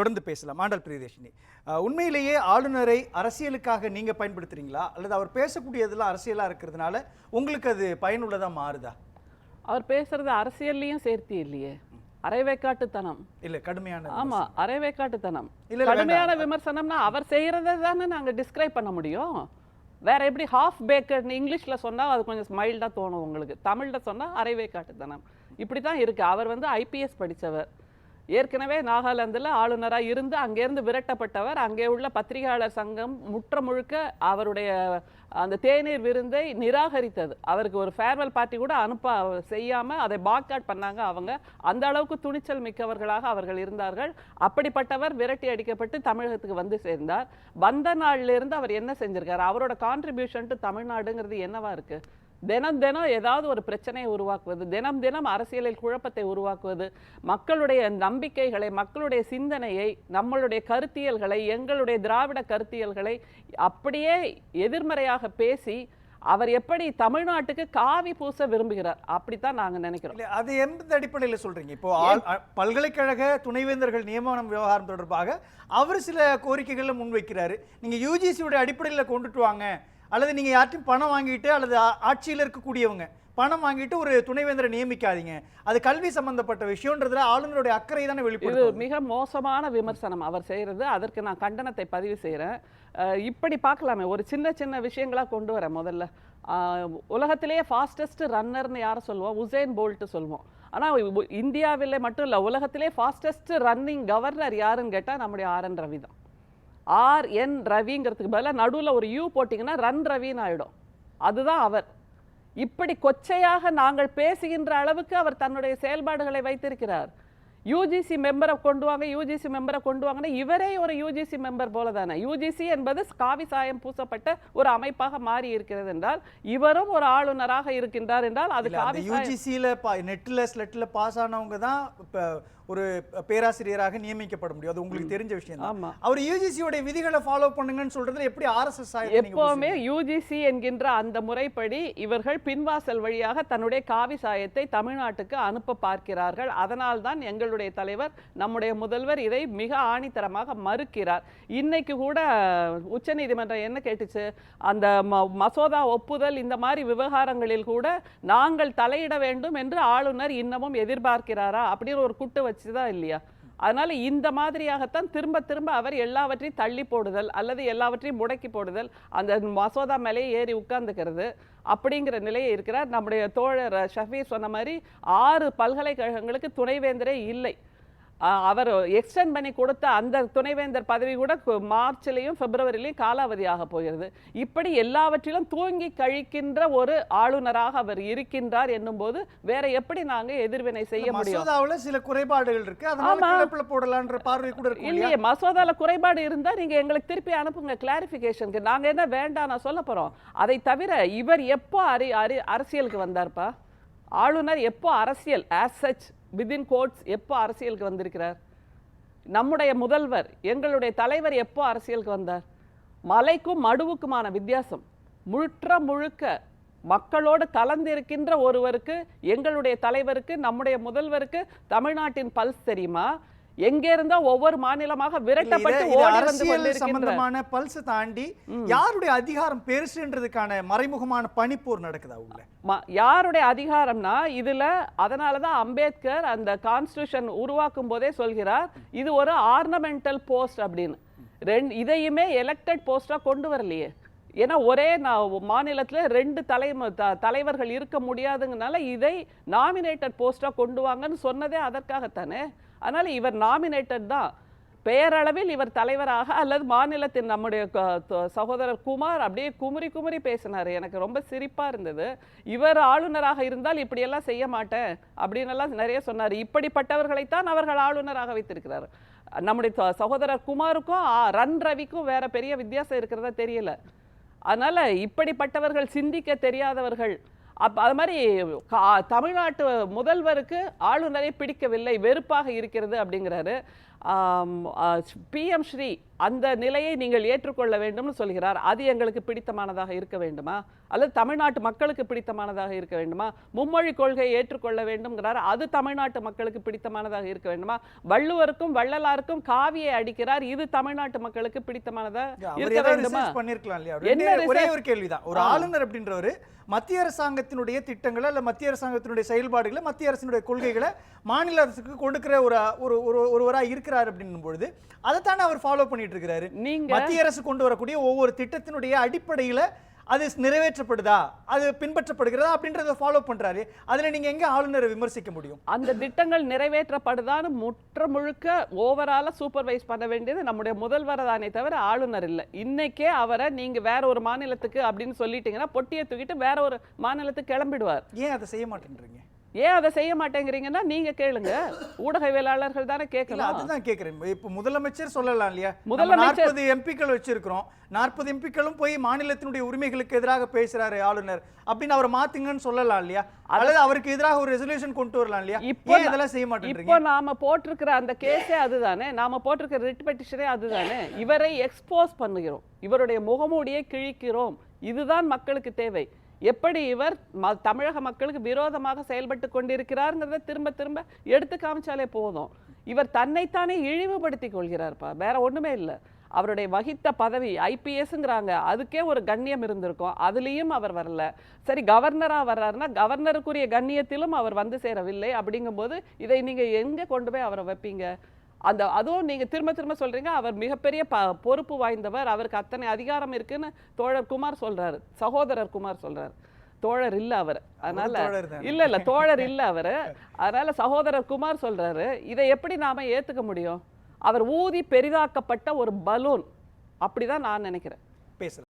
தொடர்ந்து பேசலாம். ஆண்டல் பிரியதர்ஷினி அஹ், உண்மையிலேயே ஆளுநரை அரசியலுக்காக நீங்க பயன்படுத்துறீங்களா? அல்லது அவர் பேசக்கூடியதெல்லாம் அரசியலா இருக்கிறதுனால உங்களுக்கு அது பயனுள்ளதா மாறுதா? அவர் பேசுறது அரசியல்லையும் சேர்த்தி இல்லையே. அரைவேக்காட்டுத்தனம். இல்ல கடுமையான ஆமா அரைவேக்காட்டுத்தனம். கடுமையான விமர்சனம்னா அவர் செய்யறதை தானே நாங்க டிஸ்கிரைப் பண்ண முடியும். வேற எப்படி ஹாஃப் பேக்கர்னு இங்கிலீஷ்ல சொன்னா அது கொஞ்சம் மைல்டா தோணும் உங்களுக்கு. தமிழ்ல சொன்னா அரைவேக்காட்டுத்தனம். இப்படி தான் இருக்கு. அவர் வந்து ஐபிஎஸ் படிச்சவர். ஏற்கனவே நாகாலாந்தில் ஆளுநராக இருந்து அங்கேருந்து விரட்டப்பட்டவர். அங்கே உள்ள பத்திரிகையாளர் சங்கம் முற்ற முழுக்க அவருடைய அந்த தேநீர் விருந்தை நிராகரித்தது. அவருக்கு ஒரு ஃபேர்வெல் பார்ட்டி கூட அனுப்ப செய்யாமல் அதை பாக்அவுட் பண்ணாங்க அவங்க. அந்த அளவுக்கு துணிச்சல் மிக்கவர்களாக அவர்கள் இருந்தார்கள். அப்படிப்பட்டவர் விரட்டி அடிக்கப்பட்டு தமிழகத்துக்கு வந்து சேர்ந்தார். வந்த நாள்லேருந்து அவர் என்ன செஞ்சிருக்கார்? அவரோட கான்ட்ரிபியூஷன் டு தமிழ்நாடுங்கிறது என்னவா இருக்கு? தினம் தினம் ஏதாவது ஒரு பிரச்சனையை உருவாக்குவது தினம் தினம் அரசியலில் குழப்பத்தை உருவாக்குவது மக்களுடைய நம்பிக்கைகளை மக்களுடைய சிந்தனையை நம்மளுடைய கருத்தியல்களை எங்களுடைய திராவிட கருத்தியல்களை அப்படியே எதிர்மறையாக பேசி அவர் எப்படி தமிழ்நாட்டுக்கு காவி பூச விரும்புகிறார் அப்படித்தான் நாங்க நினைக்கிறோம். அது எந்த அடிப்படையில சொல்றீங்க? இப்போ பல்கலைக்கழக துணைவேந்தர்கள் நியமனம் விவகாரம் தொடர்பாக அவர் சில கோரிக்கைகளை முன்வைக்கிறாரு. நீங்க யூஜிசியோட அடிப்படையில கொண்டுட்டு வாங்க. அல்லது நீங்க யார்ட்டையும் பணம் வாங்கிட்டு அல்லது ஆட்சியில இருக்கக்கூடியவங்க பணம் வாங்கிட்டு ஒரு துணைவேந்தரை நியமிக்காதீங்க. அது கல்வி சம்பந்தப்பட்ட விஷயம்ன்றதுல ஆளுநருடைய அக்கறை தானே இது வெளிப்படுத்தும். மிக மோசமான விமர்சனம் அவர் செய்யறது. அதற்கு நான் கண்டனத்தை பதிவு செய்கிறேன் இப்படி பார்க்கலாமே. ஒரு சின்ன சின்ன விஷயங்களா கொண்டு வரேன் முதல்ல. உலகத்திலேயே ஃபாஸ்டஸ்ட் ரன்னர்னு யாரை சொல்லுவோம்? உசேன் போல்ட் சொல்லுவோம். ஆனால் இந்தியாவிலே மட்டும் இல்லை உலகத்திலே ஃபாஸ்டஸ்ட் ரன்னிங் கவர்னர் யாருன்னு கேட்டால் நம்முடைய ஆர் என் ரவி தான். ஆர் என் ரவிங்கிறதுக்கு பதிலாக நடுவில் ஒரு யூ போட்டிங்கன்னா ரன் ரவின்னு ஆயிடும். அதுதான் அவர். இப்படி கொச்சையாக நாங்கள் பேசுகின்ற அளவுக்கு அவர் தன்னுடைய செயல்பாடுகளை வைத்திருக்கிறார். யூஜிசி மெம்பரை கொண்டு வாங்க யூஜிசி மெம்பரை கொண்டு வாங்கன்னா இவரே ஒரு யூஜிசி மெம்பர் போல தானே யூஜிசி என்பது காவி சாயம் பூசப்பட்ட ஒரு அமைப்பாக மாறி இருக்கிறது என்றால் இவரும் ஒரு ஆளுநராக இருக்கின்றார் என்றால் அது காவி யூஜிசியில நெட்ல ஸ்லெட்ல பாஸ் ஆனவங்க தான் இப்ப ஒரு பேராசிரியராக நியமிக்கப்பட முடியும். அது உங்களுக்கு தெரிஞ்ச விஷயம் ஆமா. அவர் யூஜிசியோட விதிகளை ஃபாலோ பண்ணுங்கன்னு சொல்றதுல எப்படி ஆர்எஸ்எஸ் எப்பவுமே யூஜிசி என்கின்ற அந்த முறைப்படி இவர்கள் பின்வாசல் வழியாக தன்னுடைய காவி சாயத்தை தமிழ்நாட்டுக்கு அனுப்ப பார்க்கிறார்கள். அதனால்தான் மக்களுடைய தலைவர் நம்முடைய முதல்வர் இதை மிக ஆணித்தரமாக மறுக்கிறார். இன்னைக்கு கூட உச்சநீதிமன்றம் என்ன கேட்டுச்சு? அந்த ம- மசோதா ஒப்புதல் இந்த மாதிரி விவகாரங்களில் கூட நாங்கள் தலையிட வேண்டும் என்று ஆளுநர் இன்னமும் எதிர்பார்க்கிறாரா? அப்படின்னு ஒரு குட்டு வச்சுதான் இல்லையா? அதனால் இந்த மாதிரியாகத்தான் திரும்ப திரும்ப அவர் எல்லாவற்றையும் தள்ளி போடுதல் அல்லது எல்லாவற்றையும் முடக்கி போடுதல் அந்த மசோதா மேலேயே ஏறி உட்கார்ந்துக்கிறது அப்படிங்கிற நிலையை இருக்கிறார். நம்முடைய தோழர் ஷஃபீர் சொன்ன மாதிரி ஆறு பல்கலைக்கழகங்களுக்கு துணைவேந்தரே இல்லை. அவர் எக்ஸ்டெண்ட் பண்ணி கொடுத்த அந்த துணைவேந்தர் பதவி கூட மார்ச்லயும் பிப்ரவரிலையும் காலாவதி ஆக போகிறது. இப்படி எல்லாவற்றிலும் தூங்கி கழிக்கின்ற ஒரு ஆளுநராக அவர் இருக்கின்றார் என்னும்போது வேற எப்படி நாங்க எதிர்வினை செய்ய முடியும்? மசோதாவுல சில குறைபாடுகள் இருக்கு. போடலான்ற பார்வை கூட இல்லையா? மசோதால குறைபாடு இருந்தா நீங்க எங்களுக்கு திருப்பி அனுப்புங்க கிளாரிஃபிகேஷனுக்கு நாங்க என்ன வேண்டாம் நான் சொல்ல போறோம். அதை தவிர இவர் எப்போ அறி அறி அரசியலுக்கு வந்தார்ப்பா? ஆளுநர் எப்போ அரசியல் ஆஸ் சச் விதின் கோட்ஸ் எப்போ அரசியலுக்கு வந்திருக்கிறார்? நம்முடைய முதல்வர் எங்களுடைய தலைவர் எப்போ அரசியலுக்கு வந்தார்? மலைக்கும் மடுவுக்குமான வித்தியாசம். முற்ற முழுக்க மக்களோடு கலந்திருக்கின்ற ஒருவருக்கு எங்களுடைய தலைவருக்கு நம்முடைய முதல்வருக்கு தமிழ்நாட்டின் பல்ஸ் தெரியுமா? எங்கே இருந்தா ஒவ்வொரு மாநிலமாக விரட்டப்பட்டு ஓடி வந்து பல்ஸ் தாண்டி யாருடைய அதிகாரம் பெருசுன்றதுக்கான மறைமுகமான பனிப்போர் நடக்குதா உள்ள? யாருடைய அதிகாரம்னா இதுல அதனால தான் அம்பேத்கர் அந்த கான்ஸ்டியூஷன் உருவாக்கும் போதே சொல்கிறார் இது ஒரு ஆர்னமெண்டல் போஸ்ட் அப்படின்னு. ரெண்டு இதையுமே எலெக்டட் போஸ்டா கொண்டு வரலையே. ஏன்னா ஒரே நான் மாநிலத்தில் ரெண்டு தலைமை த- தலைவர்கள் இருக்க முடியாதுங்கனால இதை நாமினேட்டட் போஸ்ட்டாக கொண்டு வாங்கன்னு சொன்னதே அதற்காகத்தானே? அதனால இவர் நாமினேட்டட் தான். பெயரளவில் இவர் தலைவராக அல்லது மாநிலத்தின் நம்முடைய க- சகோதரர் குமார் அப்படியே குமுறி குமுறி பேசினார். எனக்கு ரொம்ப சிரிப்பாக இருந்தது. இவர் ஆளுநராக இருந்தால் இப்படியெல்லாம் செய்ய மாட்டேன் அப்படின்னு எல்லாம் நிறைய சொன்னார். இப்படிப்பட்டவர்களைத்தான் அவர்கள் ஆளுநராக வைத்திருக்கிறார். நம்முடைய சகோதரர் குமாருக்கும் ரன் ரவிக்கும் வேற பெரிய வித்தியாசம் இருக்கிறதா தெரியல. அதனால இப்படிப்பட்டவர்கள் சிந்திக்க தெரியாதவர்கள். அப் அது மாதிரி தமிழ்நாட்டு முதல்வருக்கு ஆளுநரை பிடிக்கவில்லை வெறுப்பாக இருக்கிறது அப்படிங்கிறாரு. பிஎம் ஸ்ரீ அந்த நிலையை நீங்கள் ஏற்றுக்கொள்ள வேண்டும்னு சொல்கிறார். அது எங்களுக்கு பிடித்தமானதாக இருக்க வேண்டுமா? அல்லது தமிழ்நாட்டு மக்களுக்கு பிடித்தமானதாக இருக்க வேண்டுமா? மும்மொழி கொள்கையை ஏற்றுக்கொள்ள வேண்டும்ங்கிறார். அது தமிழ்நாட்டு மக்களுக்கு பிடித்தமானதாக இருக்க வேண்டுமா? வள்ளுவருக்கும் வள்ளலாருக்கும் காவியை அடிக்கிறார். இது தமிழ்நாட்டு மக்களுக்கு பிடித்தமானதாக இருக்க வேண்டுமா? பண்ணிருக்கலாம் ஒரே? ஒரு கேள்விதான். ஒரு ஆளுநர் அப்படின்றவர் மத்திய அரசாங்கத்தினுடைய திட்டங்களை அல்ல மத்திய அரசாங்கத்தினுடைய செயல்பாடுகளை மத்திய அரசினுடைய கொள்கைகளை மாநில அரசுக்கு கொடுக்கிற ஒரு ஒரு ஒரு ஒருவரா இருக்கிறார் அப்படின்னும் பொழுது அதைத்தானே அவர் ஃபாலோ பண்ணிட்டு இருக்கிறாரு நீங்க மத்திய அரசு கொண்டு வரக்கூடிய ஒவ்வொரு திட்டத்தினுடைய அடிப்படையில அது நிறைவேற்றப்படுதா? அது பின்பற்றப்படுகிறதா? அப்படின்றத ஃபாலோ பண்றாரு. அதுல நீங்க எங்க ஆளுநரை விமர்சிக்க முடியும்? அந்த திட்டங்கள் நிறைவேற்றப்படுதான்னு முற்ற முழுக்க ஓவரால சூப்பர்வைஸ் பண்ண வேண்டியது நம்முடைய முதல்வர் தானே தவிர ஆளுநர் இல்லை. இன்னைக்கே அவரை நீங்க வேற ஒரு மாநிலத்துக்கு அப்படின்னு சொல்லிட்டீங்கன்னா பொட்டியை தூக்கிட்டு வேற ஒரு மாநிலத்துக்கு கிளம்பிடுவார். ஏன் அதை செய்ய மாட்டேன்றீங்க? ஏன் அதை செய்ய மாட்டேங்கிறீங்கன்னா நீங்க கேளுங்க. ஊடகவியலாளர்கள் தானே கேட்கலாம் அதுதான் கேக்குறேன். இப்ப முதலமைச்சர் சொல்லலாம் இல்லையா? முதலமைச்சர்- நாற்பது எம்பிக்கள் வச்சிருக்கிறோம். நாற்பது எம்பிக்களும் போய் மாநிலத்தினுடைய உரிமைகளுக்கு எதிராக பேசுறாரு ஆளுநர். அப்படின்னு அவரை மாத்துங்கன்னு சொல்லலாம் இல்லையா? அல்லது அவருக்கு எதிராக ஒரு ரெசல்யூஷன் கொண்டு வரலாம் இல்லையா? இப்போ இதெல்லாம் செய்ய மாட்டேன்றீங்க? இப்போ நாம போட்டிருக்கிற அந்த கேஸே அதுதானே. நாம போட்டிருக்கிற ரிட் பெட்டிஷனே அதுதானே. இவரை எக்ஸ்போஸ் பண்ணுகிறோம். இவருடைய முகமூடியை கிழிக்கிறோம். இதுதான் மக்களுக்கு தேவை. எப்படி இவர் ம- தமிழக மக்களுக்கு விரோதமாக செயல்பட்டு கொண்டிருக்கிறாருங்கிறத திரும்ப திரும்ப எடுத்து காமிச்சாலே போதும். இவர் தன்னைத்தானே இழிவுபடுத்தி கொள்கிறார்ப்பா. வேற ஒன்றுமே இல்லை. அவருடைய வகித்த பதவி ஐபிஎஸ்ங்கிறாங்க அதுக்கே ஒரு கண்ணியம் இருந்திருக்கும். அதுலேயும் அவர் வரல. சரி கவர்னராக வர்றாருன்னா கவர்னருக்குரிய கண்ணியத்திலும் அவர் வந்து சேரவில்லை. அப்படிங்கும்போது இதை நீங்கள் எங்கே கொண்டு போய் அவரை வைப்பீங்க? அந்த அதுவும் நீங்க திரும்ப திரும்ப சொல்றீங்க அவர் மிகப்பெரிய ப பொறுப்பு வாய்ந்தவர் அவருக்கு அத்தனை அதிகாரம் இருக்குன்னு தோழர் குமார் சொல்றாரு சகோதரர் குமார் சொல்றாரு. தோழர் இல்ல அவர். அதனால தானே. இல்ல இல்ல தோழர் இல்ல அவரு. அதனால சகோதரர் குமார் சொல்றாரு இதை எப்படி நாம ஏத்துக்க முடியும்? அவர் ஊதி பெரிதாக்கப்பட்ட ஒரு பலூன். அப்படிதான் நான் நினைக்கிறேன். பேசலாம்